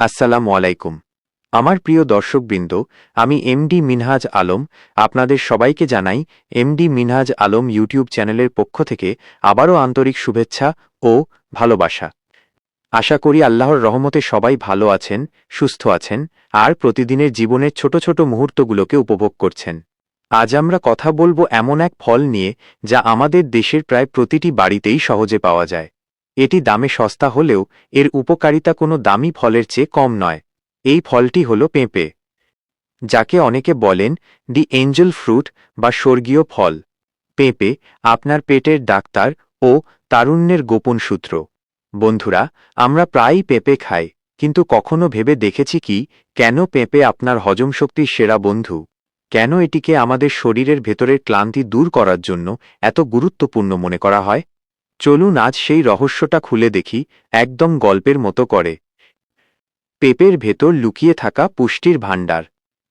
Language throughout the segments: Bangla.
আসসালামু আলাইকুম। আমার প্রিয় দর্শকবৃন্দ, আমি এমডি মিনহাজ আলম, আপনাদের সবাইকে জানাই এমডি মিনহাজ আলম ইউটিউব চ্যানেলের পক্ষ থেকে আবারও আন্তরিক শুভেচ্ছা ও ভালোবাসা। আশা করি আল্লাহর রহমতে সবাই ভালো আছেন, সুস্থ আছেন, আর প্রতিদিনের জীবনের ছোট ছোট মুহূর্তগুলোকে উপভোগ করছেন। আজ আমরা কথা বলব এমন এক ফল নিয়ে যা আমাদের দেশের প্রায় প্রতিটি বাড়িতেই সহজে পাওয়া যায়। এটি দামে সস্তা হলেও এর উপকারিতা কোনো দামি ফলের চেয়ে কম নয়। এই ফলটি হল পেঁপে, যাকে অনেকে বলেন দি এঞ্জেল ফ্রুট বা স্বর্গীয় ফল পেঁপে আপনার পেটের ডাক্তার ও তারুণ্যের গোপন সূত্র। বন্ধুরা, আমরা প্রায়ই পেঁপে খাই, কিন্তু কখনো ভেবে দেখেছি কি, কেন পেঁপে আপনার হজম শক্তির সেরা বন্ধু? কেন এটিকে আমাদের শরীরের ভেতরের ক্লান্তি দূর করার জন্য এত গুরুত্বপূর্ণ মনে করা হয়? চলুন আজ সেই রহস্যটা খুলে দেখি, একদম গল্পের মতো করে। পেঁপের ভেতর লুকিয়ে থাকা পুষ্টির ভাণ্ডার।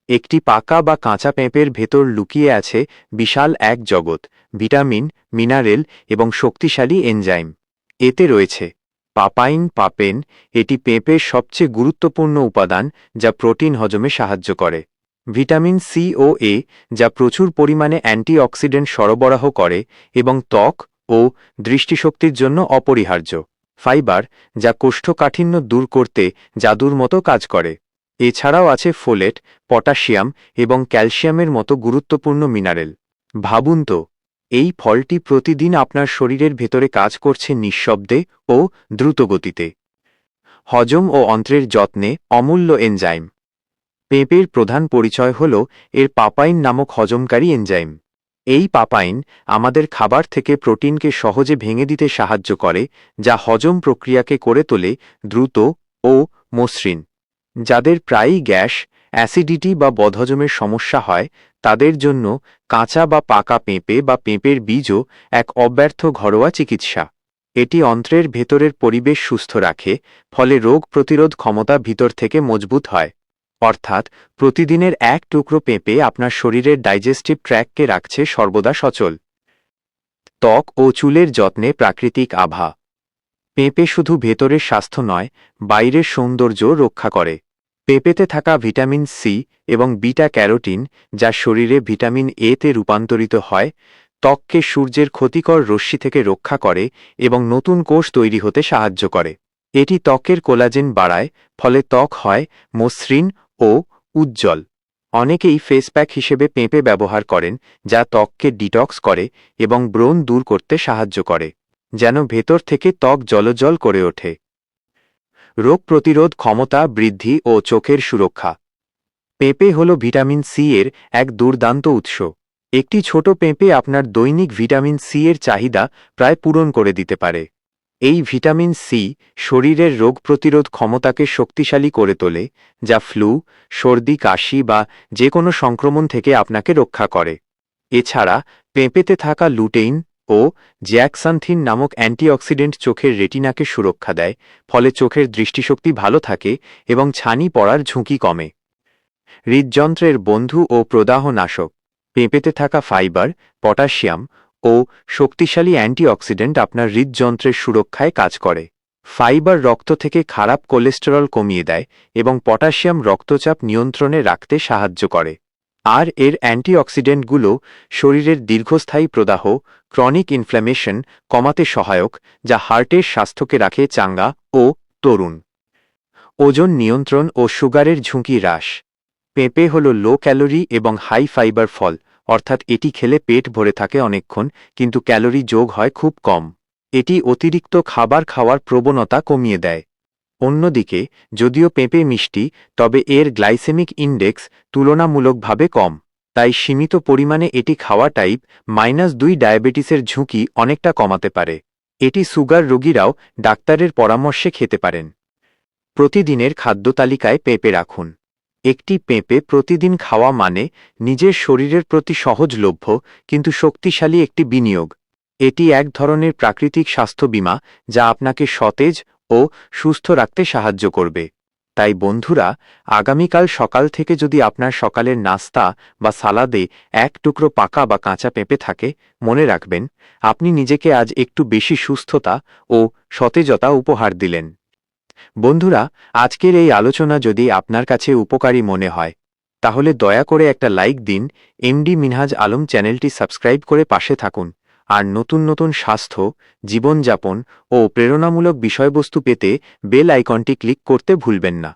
একটি পাকা বা কাঁচা পেঁপের ভেতর লুকিয়ে আছে বিশাল এক জগৎ, ভিটামিন, মিনারেল এবং শক্তিশালী এনজাইম। এতে রয়েছে পাপাইন, পাপেন, এটি পেঁপের সবচেয়ে গুরুত্বপূর্ণ উপাদান যা প্রোটিন হজমে সাহায্য করে। ভিটামিন সি ও এ, যা প্রচুর পরিমাণে অ্যান্টিঅক্সিডেন্ট সরবরাহ করে এবং ত্বক ও দৃষ্টিশক্তির জন্য অপরিহার্য। ফাইবার, যা কোষ্ঠকাঠিন্য দূর করতে জাদুর মতো কাজ করে। এছাড়াও আছে ফোলেট, পটাশিয়াম এবং ক্যালসিয়ামের মতো গুরুত্বপূর্ণ মিনারেল। ভাবুন তো, এই ফলটি প্রতিদিন আপনার শরীরের ভেতরে কাজ করছে নিঃশব্দে ও দ্রুতগতিতে। হজম ও অন্ত্রের যত্নে অমূল্য এনজাইম। পেঁপের প্রধান পরিচয় হল এর পাপাইন নামক হজমকারী এনজাইম। এই পাপাইন আমাদের খাবার থেকে প্রোটিনকে সহজে ভেঙে দিতে সাহায্য করে, যা হজম প্রক্রিয়াকে করে তোলে দ্রুত ও মসৃণ। যাদের প্রায়ই গ্যাস, অ্যাসিডিটি বা বদহজমের সমস্যা হয়, তাদের জন্য কাঁচা বা পাকা পেঁপে বা পেঁপের বীজও এক অব্যর্থ ঘরোয়া চিকিৎসা। এটি অন্ত্রের ভেতরের পরিবেশ সুস্থ রাখে, ফলে রোগ প্রতিরোধ ক্ষমতা ভিতর থেকে মজবুত হয়। অর্থাৎ, প্রতিদিনের এক টুকরো পেঁপে আপনার শরীরের ডাইজেস্টিভ ট্র্যাককে রাখছে সর্বদা সচল। ত্বক ও চুলের যত্নে প্রাকৃতিক আভা। পেঁপে শুধু ভেতরের স্বাস্থ্য নয়, বাইরের সৌন্দর্য রক্ষা করে। পেঁপেতে থাকা ভিটামিন সি এবং বিটা ক্যারোটিন, যা শরীরে ভিটামিন এতে রূপান্তরিত হয়, ত্বককে সূর্যের ক্ষতিকর রশ্মি থেকে রক্ষা করে এবং নতুন কোষ তৈরি হতে সাহায্য করে। এটি ত্বকের কোলাজেন বাড়ায়, ফলে ত্বক হয় মসৃণ ও উজ্জ্বল। অনেকেই ফেস প্যাক হিসেবে পেঁপে ব্যবহার করেন, যা ত্বককে ডিটক্স করে এবং ব্রণ দূর করতে সাহায্য করে, যেন ভেতর থেকে ত্বক জলজল করে ওঠে। রোগ প্রতিরোধ ক্ষমতা বৃদ্ধি ও চোখের সুরক্ষা। পেঁপে হল ভিটামিন সি এর এক দুর্দান্ত উৎস। একটি ছোট পেঁপে আপনার দৈনিক ভিটামিন সি এর চাহিদা প্রায় পূরণ করে দিতে পারে। এই ভিটামিন সি শরীরের রোগ প্রতিরোধ ক্ষমতাকে শক্তিশালী করে তোলে, যা ফ্লু, সর্দি, কাশি বা যে কোনো সংক্রমণ থেকে আপনাকে রক্ষা করে। এছাড়া, পেঁপেতে থাকা লুটেইন ও জ্যাকসান্থিন নামক অ্যান্টিঅক্সিডেন্ট চোখের রেটিনাকে সুরক্ষা দেয়, ফলে চোখের দৃষ্টিশক্তি ভালো থাকে এবং ছানি পড়ার ঝুঁকি কমে। হৃদযন্ত্রের বন্ধু ও প্রদাহ নাশক পেঁপেতে থাকা ফাইবার, পটাশিয়াম ও শক্তিশালী অ্যান্টিঅক্সিডেন্ট আপনার হৃদযন্ত্রের সুরক্ষায় কাজ করে। ফাইবার রক্ত থেকে খারাপ কোলেস্টেরল কমিয়ে দেয় এবং পটাশিয়াম রক্তচাপ নিয়ন্ত্রণে রাখতে সাহায্য করে। আর এর অ্যান্টিঅক্সিডেন্টগুলো শরীরের দীর্ঘস্থায়ী প্রদাহ, ক্রনিক ইনফ্ল্যামেশন কমাতে সহায়ক, যা হার্টের স্বাস্থ্যকে রাখে চাঙ্গা ও তরুণ। ওজন নিয়ন্ত্রণ ও সুগারের ঝুঁকি হ্রাস। পেঁপে হল লো ক্যালোরি এবং হাই ফাইবার ফল। অর্থাৎ এটি খেলে পেট ভরে থাকে অনেকক্ষণ, কিন্তু ক্যালোরি যোগ হয় খুব কম। এটি অতিরিক্ত খাবার খাওয়ার প্রবণতা কমিয়ে দেয়। অন্যদিকে, যদিও পেঁপে মিষ্টি, তবে এর গ্লাইসেমিক ইন্ডেক্স তুলনামূলকভাবে কম, তাই সীমিত পরিমাণে এটি খাওয়া টাইপ মাইনাস দুই ডায়াবেটিসের ঝুঁকি অনেকটা কমাতে পারে। এটি সুগার রোগীরাও ডাক্তারের পরামর্শে খেতে পারেন। প্রতিদিনের খাদ্য তালিকায় পেঁপে রাখুন। একটি পেঁপে প্রতিদিন খাওয়া মানে নিজের শরীরের প্রতি সহজলভ্য কিন্তু শক্তিশালী একটি বিনিয়োগ। এটি এক ধরনের প্রাকৃতিক স্বাস্থ্য বীমা, যা আপনাকে সতেজ ও সুস্থ রাখতে সাহায্য করবে। তাই বন্ধুরা, আগামীকাল সকাল থেকে যদি আপনার সকালের নাস্তা বা সালাদে এক টুকরো পাকা বা কাঁচা পেঁপে থাকে, মনে রাখবেন, আপনি নিজেকে আজ একটু বেশি সুস্থতা ও সতেজতা উপহার দিলেন। বন্ধুরা, আজকের এই আলোচনা যদি আপনার কাছে উপকারী মনে হয়, তাহলে দয়া করে একটা লাইক দিন, এমডি মিনহাজ আলম চ্যানেলটি সাবস্ক্রাইব করে পাশে থাকুন, আর নতুন নতুন স্বাস্থ্য, জীবনযাপন ও প্রেরণামূলক বিষয়বস্তু পেতে বেল আইকনটি ক্লিক করতে ভুলবেন না।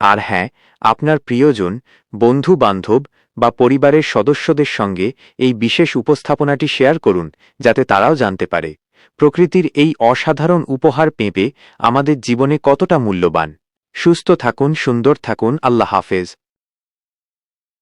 আর হ্যাঁ আপনার প্রিয়জন বন্ধু বান্ধব বা পরিবারের সদস্যদের সঙ্গে এই বিশেষ উপস্থাপনাটি শেয়ার করুন, যাতে তারাও জানতে পারে। প্রকৃতির এই অসাধারণ উপহার পেঁপে আমাদের জীবনে কতটা মূল্যবান। সুস্থ থাকুন, সুন্দর থাকুন, আল্লাহ হাফেজ।